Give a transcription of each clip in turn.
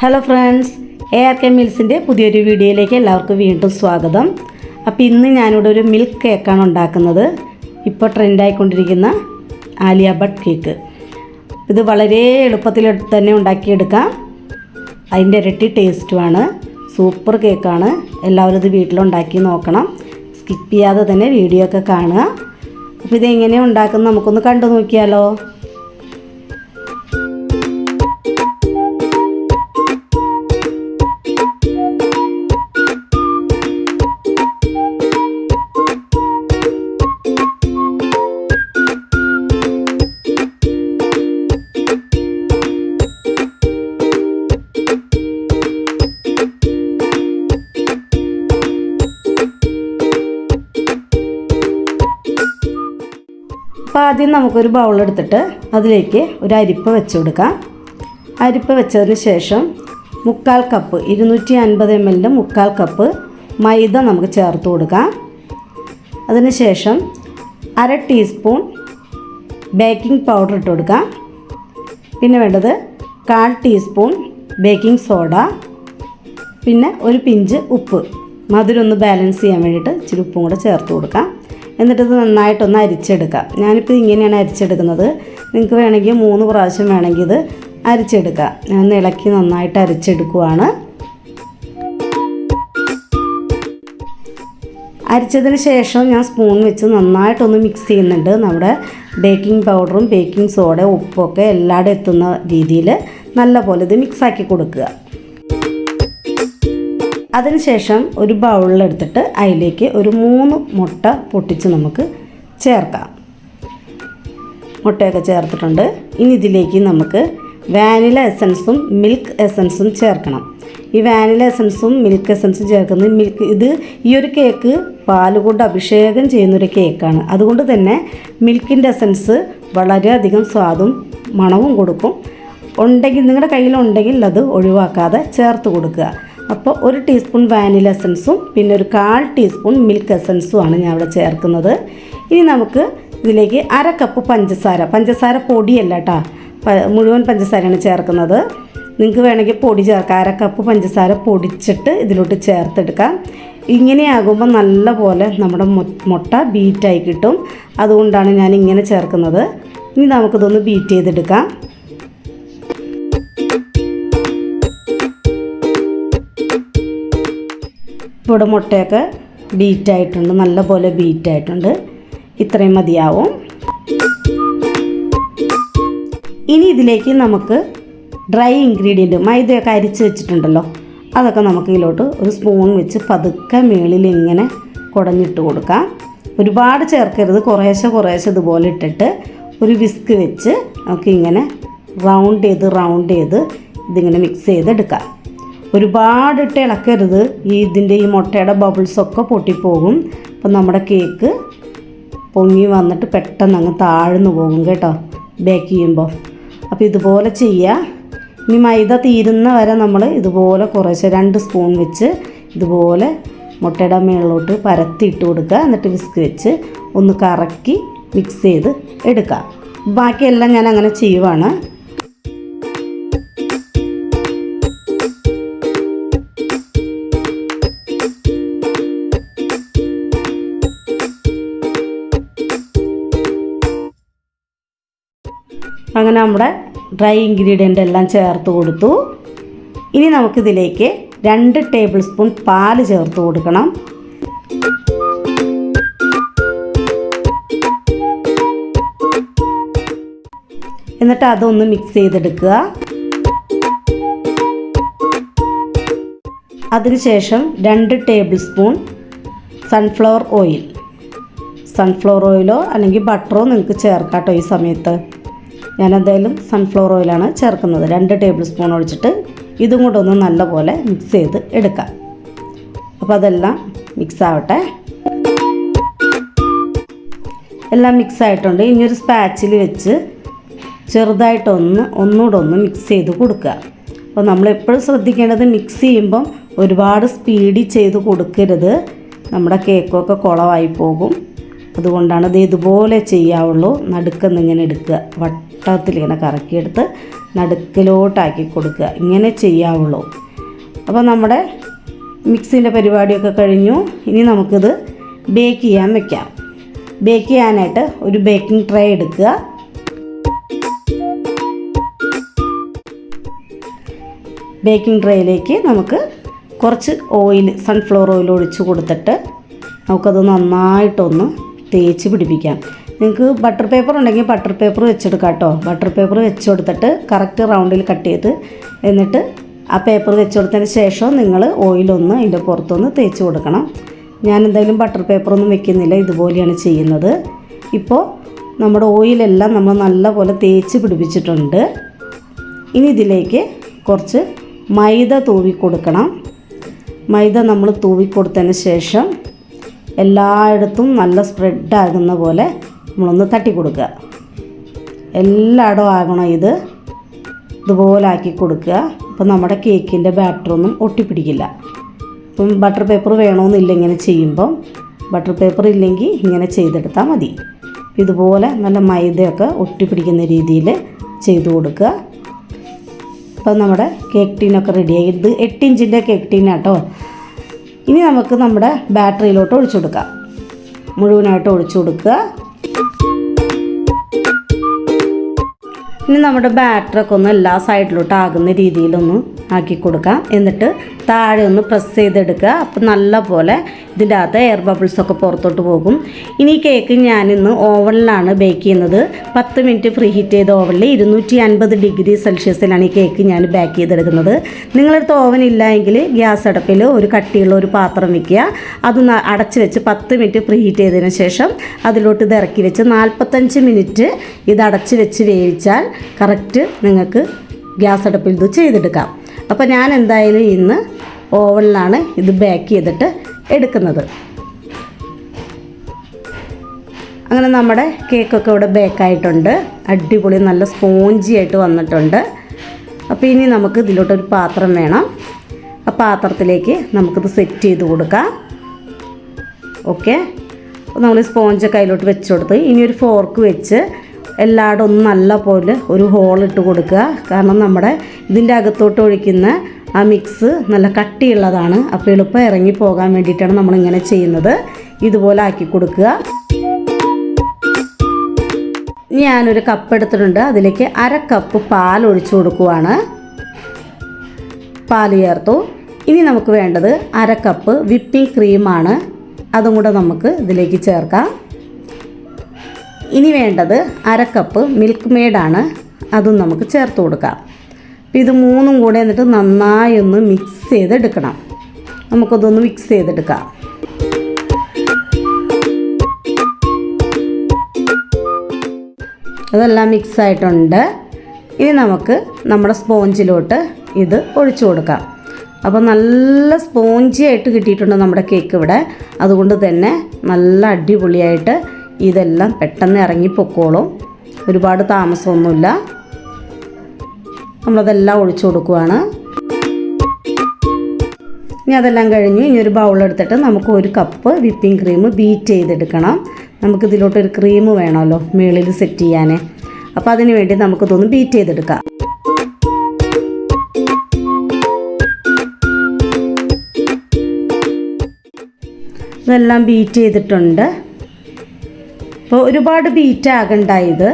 Hello friends A R K മിൽസിന്റെ പുതിയൊരു വീഡിയോയിലേക്ക് എല്ലാവർക്കും വീണ്ടും സ്വാഗതം. അപ്പോൾ ഇന്ന് ഞാനിവിടെ ഒരു മിൽക്ക് കേക്കാണ് ഉണ്ടാക്കുന്നത്. ഇപ്പോൾ ട്രെൻഡായിക്കൊണ്ടിരിക്കുന്ന ആലിയ ബട്ട് കേക്ക് ഇത് വളരെ എളുപ്പത്തിൽ തന്നെ ഉണ്ടാക്കിയെടുക്കാം. അതിന്റെ ഇരട്ടി ടേസ്റ്റുമാണ് സൂപ്പർ കേക്കാണ് എല്ലാവരും ഇത് വീട്ടിലുണ്ടാക്കി നോക്കണം. സ്കിപ്പ് ചെയ്യാതെ തന്നെ വീഡിയോ ഒക്കെ കാണുക. അപ്പോൾ ഇതെങ്ങനെയാണ് ഉണ്ടാക്കുന്നത് നമുക്കൊന്ന് കണ്ടു നോക്കിയാലോ അപ്പോൾ ആദ്യം നമുക്കൊരു ബൗൾ എടുത്തിട്ട് അതിലേക്ക് ഒരു അരിപ്പ് വെച്ച് കൊടുക്കാം. അരിപ്പ് വെച്ചതിന് ശേഷം മുക്കാൽ കപ്പ് ഇരുന്നൂറ്റി അൻപത് എം എല്ലിന്റെ മുക്കാൽ കപ്പ് മൈദ നമുക്ക് ചേർത്ത് കൊടുക്കാം. അതിന് ശേഷം അര ടീസ്പൂൺ ബേക്കിംഗ് പൗഡർ ഇട്ട് കൊടുക്കാം. പിന്നെ വേണ്ടത് കാൽ ടീസ്പൂൺ ബേക്കിംഗ് സോഡ പിന്നെ ഒരു പിഞ്ച് ഉപ്പ്. മധുരം ഒന്ന് ബാലൻസ് ചെയ്യാൻ വേണ്ടിയിട്ട് ഇച്ചിരി ഉപ്പും കൂടെ ചേർത്ത് കൊടുക്കാം. എന്നിട്ട് ഇത് നന്നായിട്ടൊന്ന് അരിച്ചെടുക്കാം. ഞാനിപ്പോൾ ഇങ്ങനെയാണ് അരിച്ചെടുക്കുന്നത്. നിങ്ങൾക്ക് വേണമെങ്കിൽ മൂന്ന് പ്രാവശ്യം വേണമെങ്കിൽ ഇത് അരിച്ചെടുക്കാം. ഞാൻ ഇളക്കി നന്നായിട്ട് അരിച്ചെടുക്കുവാണ്. അരിച്ചതിന് ശേഷം ഞാൻ സ്പൂൺ വെച്ച് നന്നായിട്ടൊന്ന് മിക്സ് ചെയ്യുന്നുണ്ട്. നമ്മുടെ ബേക്കിംഗ് പൗഡറും ബേക്കിംഗ് സോഡ ഉപ്പൊക്കെ എല്ലായിടും എത്തുന്ന രീതിയിൽ നല്ല പോലെ ഇത് മിക്സാക്കി കൊടുക്കുക. അതിനുശേഷം ഒരു ബൗളിലെടുത്തിട്ട് അതിലേക്ക് ഒരു മൂന്ന് മുട്ട പൊട്ടിച്ച് നമുക്ക് ചേർക്കാം. മുട്ടയൊക്കെ ചേർത്തിട്ടുണ്ട്. ഇനി ഇതിലേക്ക് നമുക്ക് വാനില എസൻസും മിൽക്ക് എസൻസും ചേർക്കണം. ഈ വാനില എസൻസും മിൽക്ക് എസൻസും ചേർക്കുന്നത് മിൽക്ക് ഇത് ഈ ഒരു കേക്ക് പാൽ കൊണ്ട് അഭിഷേകം ചെയ്യുന്നൊരു കേക്കാണ് അതുകൊണ്ട് തന്നെ മിൽക്കിന്റെ എസൻസ് വളരെയധികം സ്വാദും മണവും കൊടുക്കും. ഉണ്ടെങ്കിൽ നിങ്ങളുടെ കയ്യിലുണ്ടെങ്കിൽ അത് ഒഴിവാക്കാതെ ചേർത്ത് കൊടുക്കുക. അപ്പോൾ ഒരു ടീസ്പൂൺ വാനില എസൻസും പിന്നെ ഒരു കാൽ ടീസ്പൂൺ മിൽക്ക് എസൻസും ആണ് ഞാൻ ഇവിടെ ചേർക്കുന്നത്. ഇനി നമുക്ക് ഇതിലേക്ക് അര കപ്പ് പഞ്ചസാര. പഞ്ചസാര പൊടിയല്ല കേട്ടോ. മുഴുവൻ പഞ്ചസാരയാണ് ചേർക്കുന്നത്. നിങ്ങൾക്ക് വേണമെങ്കിൽ പൊടി ചേർക്കാം. അര കപ്പ് പഞ്ചസാര പൊടിച്ചിട്ട് ഇതിലോട്ട് ചേർത്തെടുക്കാം. ഇങ്ങനെയാകുമ്പോൾ നല്ല പോലെ നമ്മുടെ മുട്ട ബീറ്റായി കിട്ടും. അതുകൊണ്ടാണ് ഞാൻ ഇങ്ങനെ ചേർക്കുന്നത്. ഇനി നമുക്കിതൊന്ന് ബീറ്റ് ചെയ്തെടുക്കാം. ഇവിടെ മുട്ടയൊക്കെ ബീറ്റായിട്ടുണ്ട് നല്ല പോലെ ബീറ്റായിട്ടുണ്ട്. ഇത്രയും മതിയാവും. ഇനി ഇതിലേക്ക് നമുക്ക് ഡ്രൈ ഇൻഗ്രീഡിയന്റ് മൈദയൊക്കെ അരിച്ച് വെച്ചിട്ടുണ്ടല്ലോ അതൊക്കെ നമുക്ക് ഇതിലോട്ട് ഒരു സ്പൂൺ വെച്ച് പതുക്കെ മേളിൽ ഇങ്ങനെ കുടഞ്ഞിട്ട് കൊടുക്കാം. ഒരുപാട് ചേർക്കരുത് കുറേശ്ശെ കുറേശ്ശെ ഇതുപോലെ ഇട്ടിട്ട് ഒരു വിസ്ക് വെച്ച് നമുക്ക് ഇങ്ങനെ റൗണ്ട് ചെയ്ത് റൗണ്ട് ചെയ്ത് ഇതിങ്ങനെ മിക്സ് ചെയ്തെടുക്കാം. ഒരുപാടിട്ട് ഇളക്കരുത്. ഈ ഇതിന്റെ ഈ മുട്ടയുടെ ബബിൾസൊക്കെ പൊട്ടിപ്പോകും. അപ്പം നമ്മുടെ കേക്ക് പൊങ്ങി വന്നിട്ട് പെട്ടെന്ന് അങ്ങ് താഴ്ന്നു പോകും കേട്ടോ ബേക്ക് ചെയ്യുമ്പോൾ അപ്പോൾ ഇതുപോലെ ചെയ്യുക. ഇനി മൈദ തീരുന്ന വരെ നമ്മൾ ഇതുപോലെ കുറേശ്ശെ രണ്ട് സ്പൂൺ വെച്ച് ഇതുപോലെ മുട്ടയുടെ മുകളിലോട്ട് പരത്തിയിട്ട് കൊടുക്കുക. എന്നിട്ട് വിസ്ക് വെച്ച് ഒന്ന് കറക്കി മിക്സ് ചെയ്ത് എടുക്കുക. ബാക്കിയെല്ലാം ഞാൻ അങ്ങനെ ചെയ്യുവാണ്. അങ്ങനെ നമ്മുടെ ഡ്രൈ ഇൻഗ്രീഡിയന്റ് എല്ലാം ചേർത്ത് കൊടുത്തു. ഇനി നമുക്കിതിലേക്ക് രണ്ട് ടേബിൾ സ്പൂൺ പാൽ ചേർത്ത് കൊടുക്കണം. എന്നിട്ട് അതൊന്ന് മിക്സ് ചെയ്തെടുക്കുക. അതിനുശേഷം രണ്ട് tablespoon sunflower oil sunflower ഓയിലോ അല്ലെങ്കിൽ ബട്ടറോ നിങ്ങൾക്ക് ചേർക്കാം കേട്ടോ ഈ സമയത്ത്. ഞാൻ എന്തായാലും സൺഫ്ലവർ ഓയിലാണ് ചേർക്കുന്നത്. രണ്ട് ടേബിൾ സ്പൂൺ ഒഴിച്ചിട്ട് ഇതും കൂടെ ഒന്ന് നല്ലപോലെ മിക്സ് ചെയ്ത് എടുക്കാം. അപ്പോൾ അതെല്ലാം മിക്സ് ആവട്ടെ. എല്ലാം മിക്സ് ആയിട്ടുണ്ട്. ഇനി ഒരു സ്പാച്ചിൽ വെച്ച് ചെറുതായിട്ടൊന്ന് ഒന്നുകൂടെ ഒന്ന് മിക്സ് ചെയ്ത് കൊടുക്കുക. അപ്പോൾ നമ്മൾ എപ്പോഴും ശ്രദ്ധിക്കേണ്ടത് മിക്സ് ചെയ്യുമ്പം ഒരുപാട് സ്പീഡിൽ ചെയ്ത് കൊടുക്കരുത്. നമ്മുടെ കേക്കൊക്കെ കുളമായി പോകും. അതുകൊണ്ടാണ് ഇത് ഇതുപോലെ ചെയ്യാവുള്ളൂ. നടുക്കെന്ന് ഇങ്ങനെ എടുക്കുക. വട്ടത്തിൽ ഇങ്ങനെ കറക്കിയെടുത്ത് നടുക്കിലോട്ടാക്കി കൊടുക്കുക. ഇങ്ങനെ ചെയ്യാവുള്ളൂ. അപ്പോൾ നമ്മുടെ മിക്സിന്റെ പരിപാടിയൊക്കെ കഴിഞ്ഞു. ഇനി നമുക്കിത് ബേക്ക് ചെയ്യാൻ വെക്കാം. ബേക്ക് ചെയ്യാനായിട്ട് ഒരു ബേക്കിംഗ് ട്രേ എടുക്കുക. ബേക്കിംഗ് ട്രേയിലേക്ക് നമുക്ക് കുറച്ച് ഓയിൽ സൺഫ്ലവർ ഓയിൽ ഒഴിച്ച് കൊടുത്തിട്ട് നമുക്കത് നന്നായിട്ടൊന്ന് തേച്ച് പിടിപ്പിക്കാം. നിങ്ങൾക്ക് ബട്ടർ പേപ്പർ ഉണ്ടെങ്കിൽ ബട്ടർ പേപ്പർ വെച്ചെടുക്കാം കേട്ടോ ബട്ടർ പേപ്പർ വെച്ച് കൊടുത്തിട്ട് കറക്റ്റ് റൗണ്ടിൽ കട്ട് ചെയ്ത് എന്നിട്ട് ആ പേപ്പർ വെച്ച് കൊടുത്തതിന് ശേഷം നിങ്ങൾ ഓയിലൊന്ന് അതിന്റെ പുറത്തൊന്ന് തേച്ച് കൊടുക്കണം. ഞാൻ എന്തായാലും ബട്ടർ പേപ്പറൊന്നും വെക്കുന്നില്ല ഇതുപോലെയാണ് ചെയ്യുന്നത്. ഇപ്പോൾ നമ്മുടെ ഓയിലെല്ലാം നമ്മൾ നല്ലപോലെ തേച്ച് പിടിപ്പിച്ചിട്ടുണ്ട്. ഇനി ഇതിലേക്ക് കുറച്ച് മൈദ തൂവി കൊടുക്കണം മൈദ നമ്മൾ തൂവി കൊടുത്തതിന് ശേഷം എല്ലായിടത്തും നല്ല സ്പ്രെഡ് ആകുന്ന പോലെ നമ്മളൊന്ന് തട്ടി കൊടുക്കുക എല്ലായിടവും ആകണം ഇത് ഇതുപോലെ ആക്കി കൊടുക്കുക. അപ്പോൾ നമ്മുടെ കേക്കിന്റെ ബാറ്ററൊന്നും ഒട്ടിപ്പിടിക്കില്ല. അപ്പം ബട്ടർ പേപ്പർ വേണമെന്നില്ല ഇങ്ങനെ ചെയ്യുമ്പം ബട്ടർ പേപ്പർ ഇല്ലെങ്കിൽ ഇങ്ങനെ ചെയ്തെടുത്താൽ മതി. ഇതുപോലെ നല്ല മൈദയൊക്കെ ഒട്ടിപ്പിടിക്കുന്ന രീതിയിൽ ചെയ്ത് കൊടുക്കുക. അപ്പോൾ നമ്മുടെ കേക്ക് ടീനൊക്കെ റെഡിയായി ഇത് എട്ട് ഇഞ്ചിന്റെ കേക്ക് ടീനാട്ടോ ഇനി നമുക്ക് നമ്മുടെ ബാറ്ററിയിലോട്ട് ഒഴിച്ചു കൊടുക്കാം. മുഴുവനായിട്ട് ഒഴിച്ചു കൊടുക്കുക. ഇനി നമ്മുടെ ബാറ്ററൊക്കെ ഒന്ന് എല്ലാ സൈഡിലോട്ട് ആകുന്ന രീതിയിലൊന്ന് ആക്കി കൊടുക്കാം. എന്നിട്ട് താഴെ ഒന്ന് പ്രസ് ചെയ്തെടുക്കുക. അപ്പം നല്ല പോലെ ഇതിന്റെ അകത്ത് എയർ ബബിൾസ് ഒക്കെ പുറത്തോട്ട് പോകും. ഇനി കേക്ക് ഞാനിന്ന് ഓവനിലാണ് ബേക്ക് ചെയ്യുന്നത്. പത്ത് മിനിറ്റ് ഫ്രീ ഹീറ്റ് ചെയ്ത ഓവനിൽ ഇരുന്നൂറ്റി അൻപത് ഡിഗ്രി സെൽഷ്യസിലാണ് ഈ കേക്ക് ഞാൻ ബേക്ക് ചെയ്തെടുക്കുന്നത്. നിങ്ങളടുത്ത് ഓവൻ ഇല്ല എങ്കിൽ ഗ്യാസ് അടുപ്പിൽ ഒരു കട്ടിയുള്ള ഒരു പാത്രം വയ്ക്കുക അത് അടച്ച് വെച്ച് പത്ത് മിനിറ്റ് ഫ്രീ ഹീറ്റ് ചെയ്തതിന് ശേഷം അതിലോട്ട് ഇത് ഇറക്കി വെച്ച് നാൽപ്പത്തഞ്ച് മിനിറ്റ് ഇത് അടച്ച് വെച്ച് വേവിച്ചാൽ കറക്റ്റ് നിങ്ങൾക്ക് ഗ്യാസ് അടുപ്പിൽ ഇത് ചെയ്തെടുക്കാം. അപ്പോൾ ഞാൻ എന്തായാലും ഇന്ന് ഓവനിലാണ് ഇത് ബേക്ക് ചെയ്തിട്ട് എടുക്കുന്നത്. അങ്ങനെ നമ്മുടെ കേക്കൊക്കെ ഇവിടെ ബേക്കായിട്ടുണ്ട് അടിപൊളി നല്ല സ്പോഞ്ചി ആയിട്ട് വന്നിട്ടുണ്ട്. അപ്പോൾ ഇനി നമുക്ക് ഇതിലോട്ടൊരു പാത്രം വേണം. ആ പാത്രത്തിലേക്ക് നമുക്കിത് സെറ്റ് ചെയ്ത് കൊടുക്കാം. ഓക്കെ നമ്മൾ സ്പോഞ്ചൊക്കെ അതിലോട്ട് വെച്ച് കൊടുത്ത് ഇനി ഒരു ഫോർക്ക് വെച്ച് എല്ലായിടും ഒന്ന് നല്ല പോലെ ഒരു ഹോൾ ഇട്ട് കൊടുക്കുക. കാരണം നമ്മുടെ ഇതിന്റെ അകത്തോട്ട് ഒഴിക്കുന്ന ആ മിക്സ് നല്ല കട്ടിയുള്ളതാണ്. അപ്പോൾ എളുപ്പം ഇറങ്ങി പോകാൻ വേണ്ടിയിട്ടാണ് നമ്മളിങ്ങനെ ചെയ്യുന്നത്. ഇതുപോലെ ആക്കി കൊടുക്കുക. ഞാനൊരു കപ്പ് എടുത്തിട്ടുണ്ട്. അതിലേക്ക് അര കപ്പ് പാൽ ഒഴിച്ചു കൊടുക്കുവാണ്. പാൽ ചേർത്തു. ഇനി നമുക്ക് വേണ്ടത് അര കപ്പ് വിപ്പിംഗ് ക്രീമാണ് അതും കൂടെ നമുക്ക് ഇതിലേക്ക് ചേർക്കാം. ഇനി വേണ്ടത് അര കപ്പ് മിൽക്ക് മെയ്ഡാണ് അതും നമുക്ക് ചേർത്ത് കൊടുക്കാം. അപ്പോൾ ഇത് മൂന്നും കൂടെ എന്നിട്ട് നന്നായി ഒന്ന് മിക്സ് ചെയ്തെടുക്കണം. നമുക്കതൊന്ന് മിക്സ് ചെയ്തെടുക്കാം. അതെല്ലാം മിക്സ് ആയിട്ടുണ്ട്. ഇനി നമുക്ക് നമ്മുടെ സ്പോഞ്ചിലോട്ട് ഇത് ഒഴിച്ചു കൊടുക്കാം. അപ്പോൾ നല്ല സ്പോഞ്ചി ആയിട്ട് കിട്ടിയിട്ടുണ്ട് നമ്മുടെ കേക്ക് ഇവിടെ. അതുകൊണ്ട് തന്നെ നല്ല അടിപൊളിയായിട്ട് ഇതെല്ലാം പെട്ടെന്ന് ഇറങ്ങി പൊക്കോളും ഒരുപാട് താമസമൊന്നുമില്ല. നമ്മളതെല്ലാം ഒഴിച്ചു കൊടുക്കുവാണ്. ഇനി അതെല്ലാം കഴിഞ്ഞ് ഇനി ഒരു ബൗളെടുത്തിട്ട് നമുക്ക് ഒരു കപ്പ് വിപ്പിംഗ് ക്രീം ബീറ്റ് ചെയ്തെടുക്കണം. നമുക്ക് ഇതിലോട്ട് ഒരു ക്രീം വേണമല്ലോ മേളിൽ സെറ്റ് ചെയ്യാൻ. അപ്പോൾ അതിന് വേണ്ടി നമുക്കിതൊന്ന് ബീറ്റ് ചെയ്തെടുക്കാം. ഇതെല്ലാം ബീറ്റ് ചെയ്തിട്ടുണ്ട്. അപ്പോൾ ഒരുപാട് ബീറ്റ് ആകണ്ട ഇത്.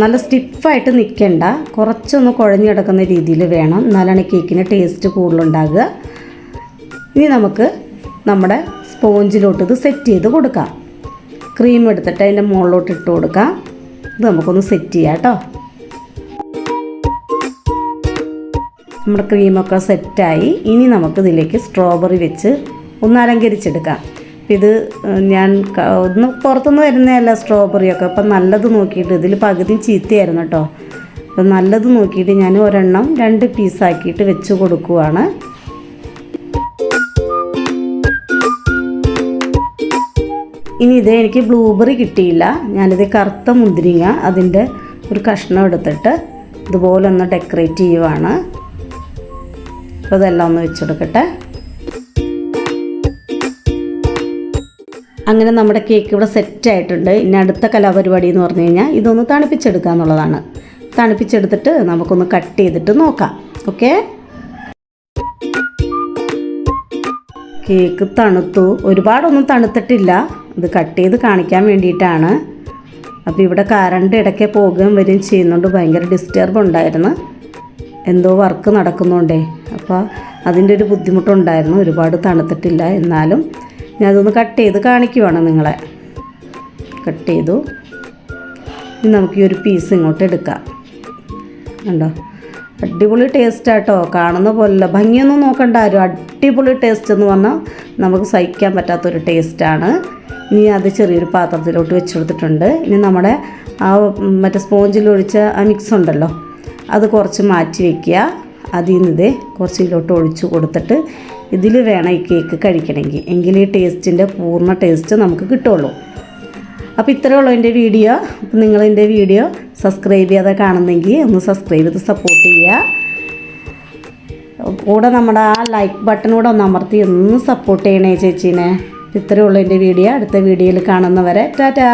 നല്ല സ്റ്റിഫായിട്ട് നിൽക്കണ്ട. കുറച്ചൊന്ന് കുഴഞ്ഞു കിടക്കുന്ന രീതിയിൽ വേണം. എന്നാലാണ് കേക്കിന് ടേസ്റ്റ് കൂടുതലുണ്ടാകുക. ഇനി നമുക്ക് നമ്മുടെ സ്പോഞ്ചിലോട്ട് ഇത് സെറ്റ് ചെയ്ത് കൊടുക്കാം. ക്രീം എടുത്തിട്ട് അതിന്റെ മുകളിലോട്ട് ഇട്ട് കൊടുക്കാം. ഇത് നമുക്കൊന്ന് സെറ്റ് ചെയ്യാം കേട്ടോ. നമ്മുടെ ക്രീമൊക്കെ സെറ്റായി ഇനി നമുക്ക് ഇതിലേക്ക് സ്ട്രോബെറി വെച്ച് ഒന്ന് അലങ്കരിച്ചെടുക്കാം. ഇത് ഞാൻ ഒന്ന് പുറത്തുനിന്ന് വരുന്നതല്ല സ്ട്രോബെറിയൊക്കെ. അപ്പം നല്ലത് നോക്കിയിട്ട് ഇതിൽ പകുതി ചീത്തയായിരുന്നു കേട്ടോ. അപ്പം നല്ലത് നോക്കിയിട്ട് ഞാൻ ഒരെണ്ണം രണ്ട് പീസാക്കിയിട്ട് വെച്ച് കൊടുക്കുവാണ്. ഇനി ഇത് എനിക്ക് ബ്ലൂബെറി കിട്ടിയില്ല. ഞാനിത് കറുത്ത മുന്തിരിങ്ങ അതിന്റെ ഒരു കഷ്ണം എടുത്തിട്ട് ഇതുപോലെ ഒന്ന് ഡെക്കറേറ്റ് ചെയ്യുവാണ്. അപ്പോൾ ഇതെല്ലാം ഒന്ന് വെച്ചെടുക്കട്ടെ അങ്ങനെ നമ്മുടെ കേക്ക് ഇവിടെ സെറ്റ് ആയിട്ടുണ്ട്. ഇനി അടുത്ത കലാപരിപാടി എന്ന് പറഞ്ഞു കഴിഞ്ഞാൽ ഇതൊന്ന് തണുപ്പിച്ചെടുക്കുക എന്നുള്ളതാണ്. തണുപ്പിച്ചെടുത്തിട്ട് നമുക്കൊന്ന് കട്ട് ചെയ്തിട്ട് നോക്കാം. ഓക്കെ കേക്ക് തണുത്തു. ഒരുപാടൊന്നും തണുത്തിട്ടില്ല. ഇത് കട്ട് ചെയ്ത് കാണിക്കാൻ വേണ്ടിയിട്ടാണ്. അപ്പോൾ ഇവിടെ കറണ്ട് ഇടയ്ക്ക് പോകുകയും വരികയും ചെയ്യുന്നുണ്ട്. ഭയങ്കര ഡിസ്റ്റർബ് ഉണ്ടായിരുന്നു. എന്തോ വർക്ക് നടക്കുന്നുണ്ടേ. അപ്പോൾ അതിന്റെ ഒരു ബുദ്ധിമുട്ടുണ്ടായിരുന്നു. ഒരുപാട് തണുത്തിട്ടില്ല. എന്നാലും ഞാൻ അതൊന്ന് കട്ട് ചെയ്ത് കാണിക്കുവാണ് നിങ്ങളെ. കട്ട് ചെയ്തു. ഇനി നമുക്ക് ഈ ഒരു പീസ് ഇങ്ങോട്ട് എടുക്കാം. കണ്ടോ? അടിപൊളി ടേസ്റ്റാട്ടോ കാണുന്ന പോലല്ല ഭംഗിയൊന്നും നോക്കണ്ട. ആരും അടിപൊളി ടേസ്റ്റ് എന്ന് പറഞ്ഞാൽ നമുക്ക് സഹിക്കാൻ പറ്റാത്തൊരു ടേസ്റ്റാണ് ഇനി അത് ചെറിയൊരു പാത്രത്തിലോട്ട് വെച്ച് കൊടുത്തിട്ടുണ്ട് ഇനി നമ്മുടെ ആ മറ്റേ സ്പോഞ്ചിൽ ഒഴിച്ച ആ മിക്സ് ഉണ്ടല്ലോ അത് കുറച്ച് മാറ്റി വയ്ക്കുക അതിൽ നിന്ന് കുറച്ച് ഇതിലോട്ട് ഒഴിച്ച് കൊടുത്തിട്ട് ഇതിൽ വേണം ഈ കേക്ക് കഴിക്കണമെങ്കിൽ. എങ്കിൽ ഈ ടേസ്റ്റിന്റെ പൂർണ ടേസ്റ്റ് നമുക്ക് കിട്ടുള്ളൂ. അപ്പോൾ ഇത്രയേ ഉള്ളൂ എന്റെ വീഡിയോ അപ്പോൾ നിങ്ങൾ എന്റെ വീഡിയോ സബ്സ്ക്രൈബ് ചെയ്യാതെ കാണുന്നെങ്കിൽ ഒന്ന് സബ്സ്ക്രൈബ് ചെയ്ത് സപ്പോർട്ട് ചെയ്യുക. കൂടെ നമ്മുടെ ആ ലൈക്ക് ബട്ടൺ കൂടെ ഒന്ന് അമർത്തി ഒന്ന് സപ്പോർട്ട് ചെയ്യണേ ചേച്ചീനെ. ഇത്രയേ ഉള്ളൂ എന്റെ വീഡിയോ അടുത്ത വീഡിയോയിൽ കാണുന്നവരെ ടാറ്റാ!